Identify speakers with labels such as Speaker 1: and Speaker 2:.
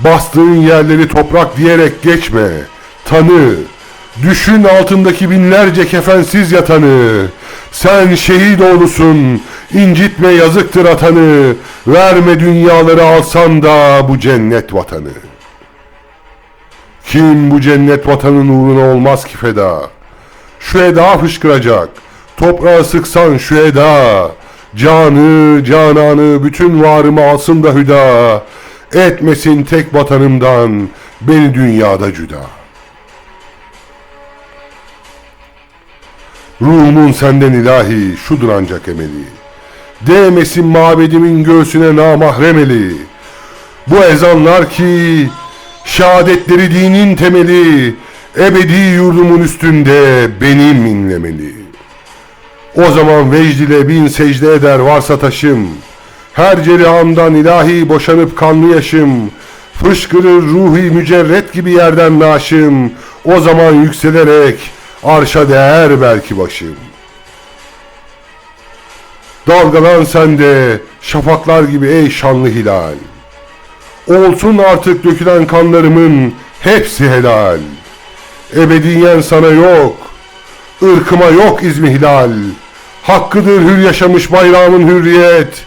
Speaker 1: Bastığın yerleri toprak diyerek geçme. Tanı. Düşün altındaki binlerce kefensiz yatanı. Sen şehit oğlusun. incitme yazıktır atanı. Verme dünyaları alsan da bu cennet vatanı. Kim bu cennet vatanın uğruna olmaz ki feda? Şu eda fışkıracak. Toprağa sıksan şu eda. Canı, cananı, bütün varımı alsın da hüda. Etmesin tek vatanımdan beni dünyada cüda. Ruhumun senden ilahi şudur ancak emeli. Değmesin mabedimin göğsüne namahremeli. Bu ezanlar ki şehadetleri dinin temeli ebedi yurdumun üstünde benim inlemeli. O zaman vecd ile bin secde eder varsa taşım. Her cerihamdan ilahi boşanıp kanlı yaşım. Fışkırır ruhi mücerret gibi yerden naşım. O zaman yükselerek arşa değer belki başım. Dalgalan sende şafaklar gibi ey şanlı hilal. Olsun artık dökülen kanlarımın hepsi helal. Ebediyen sana yok, ırkıma yok izmi hilal. Hakkıdır hür yaşamış bayrağımın hürriyet.